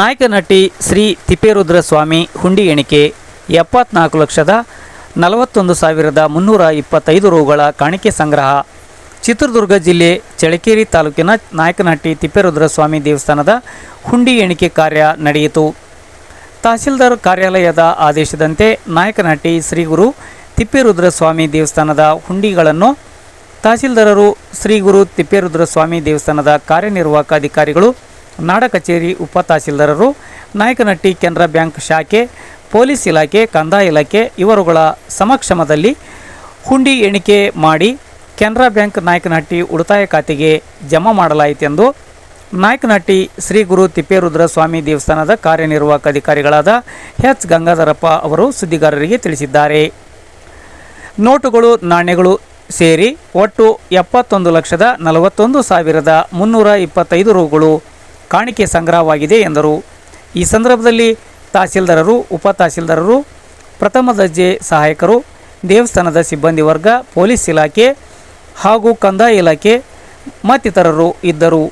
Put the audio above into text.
ನಾಯಕನಟಿ ಶ್ರೀ ತಿಪ್ಪೇರುದ್ರ ಸ್ವಾಮಿ ಹುಂಡಿ ಎಣಿಕೆ ಎಪ್ಪತ್ನಾಲ್ಕು ಲಕ್ಷದ ನಲವತ್ತೊಂದು ಸಾವಿರದ ಮುನ್ನೂರ ಇಪ್ಪತ್ತೈದು ರೂಗಳ ಕಾಣಿಕೆ ಸಂಗ್ರಹ. ಚಿತ್ರದುರ್ಗ ಜಿಲ್ಲೆ ಚಳಕೇರಿ ತಾಲೂಕಿನ ನಾಯಕನಹಟ್ಟಿ ತಿಪ್ಪೇರುದ್ರ ಸ್ವಾಮಿ ದೇವಸ್ಥಾನದ ಹುಂಡಿ ಎಣಿಕೆ ಕಾರ್ಯ ನಡೆಯಿತು. ತಹಸೀಲ್ದಾರ್ ಕಾರ್ಯಾಲಯದ ಆದೇಶದಂತೆ ನಾಯಕನಹಟ್ಟಿ ಶ್ರೀ ಗುರು ತಿಪ್ಪೇರುದ್ರ ಸ್ವಾಮಿ ದೇವಸ್ಥಾನದ ಹುಂಡಿಗಳನ್ನು ತಹಸೀಲ್ದಾರರು ಶ್ರೀ ಗುರು ತಿಪ್ಪೇರುದ್ರ ಸ್ವಾಮಿ ದೇವಸ್ಥಾನದ ಕಾರ್ಯನಿರ್ವಾಹಕ ಅಧಿಕಾರಿಗಳು ನಾಡ ಕಚೇರಿ ಉಪ ತಹಸೀಲ್ದಾರರು ನಾಯಕನಹಟ್ಟಿ ಕೆನರಾ ಬ್ಯಾಂಕ್ ಶಾಖೆ, ಪೊಲೀಸ್ ಇಲಾಖೆ, ಕಂದಾಯ ಇಲಾಖೆ ಇವರುಗಳ ಸಮಕ್ಷಮದಲ್ಲಿ ಹುಂಡಿ ಎಣಿಕೆ ಮಾಡಿ ಕೆನರಾ ಬ್ಯಾಂಕ್ ನಾಯಕನಹಟ್ಟಿ ಉಳಿತಾಯ ಖಾತೆಗೆ ಜಮಾ ಮಾಡಲಾಯಿತೆಂದು ನಾಯಕನಹಟ್ಟಿ ಶ್ರೀ ಗುರು ತಿಪ್ಪೇರುದ್ರ ಸ್ವಾಮಿ ದೇವಸ್ಥಾನದ ಕಾರ್ಯನಿರ್ವಾಹಕ ಅಧಿಕಾರಿಗಳಾದ ಎಚ್ ಗಂಗಾಧರಪ್ಪ ಅವರು ಸುದ್ದಿಗಾರರಿಗೆ ತಿಳಿಸಿದ್ದಾರೆ. ನೋಟುಗಳು, ನಾಣ್ಯಗಳು ಸೇರಿ ಒಟ್ಟು ಎಪ್ಪತ್ತೊಂದು ಲಕ್ಷದ ನಲವತ್ತೊಂದು ಸಾವಿರದ ಮುನ್ನೂರ ಇಪ್ಪತ್ತೈದು ರೂಗಳು ಕಾಣಿಕೆ ಸಂಗ್ರಹವಾಗಿದೆ ಎಂದರು. ಈ ಸಂದರ್ಭದಲ್ಲಿ ತಹಸೀಲ್ದಾರರು, ಉಪ ತಹಸೀಲ್ದಾರರು, ಪ್ರಥಮ ದರ್ಜೆ ಸಹಾಯಕರು, ದೇವಸ್ಥಾನದ ಸಿಬ್ಬಂದಿ ವರ್ಗ, ಪೊಲೀಸ್ ಇಲಾಖೆ ಹಾಗೂ ಕಂದಾಯ ಇಲಾಖೆ ಮತ್ತಿತರರು ಇದ್ದರು.